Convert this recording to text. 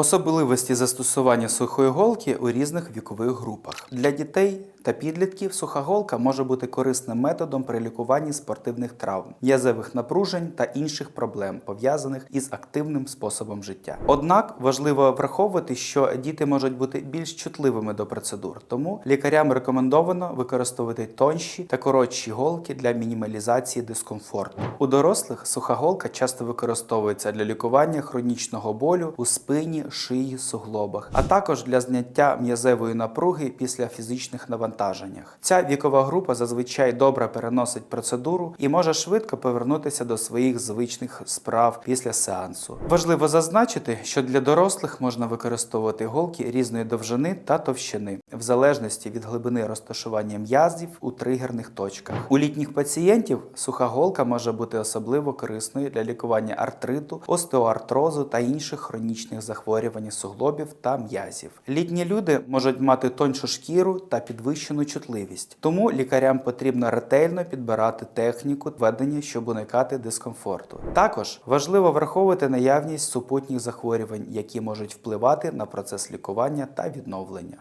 Особливості застосування сухої голки у різних вікових групах. Для дітей та підлітків суха голка може бути корисним методом при лікуванні спортивних травм, м'язевих напружень та інших проблем, пов'язаних із активним способом життя. Однак важливо враховувати, що діти можуть бути більш чутливими до процедур, тому лікарям рекомендовано використовувати тонші та коротші голки для мінімалізації дискомфорту. У дорослих суха голка часто використовується для лікування хронічного болю у спині, шиї, суглобах, а також для зняття м'язевої напруги після фізичних навантаженнях. Ця вікова група зазвичай добре переносить процедуру і може швидко повернутися до своїх звичних справ після сеансу. Важливо зазначити, що для дорослих можна використовувати голки різної довжини та товщини, в залежності від глибини розташування м'язів у тригерних точках. У літніх пацієнтів суха голка може бути особливо корисною для лікування артриту, остеоартрозу та інших хронічних захворювань суглобів та м'язів. Літні люди можуть мати тоншу шкіру та підвищену чутливість, тому лікарям потрібно ретельно підбирати техніку ведення, щоб уникати дискомфорту. Також важливо враховувати наявність супутніх захворювань, які можуть впливати на процес лікування та відновлення.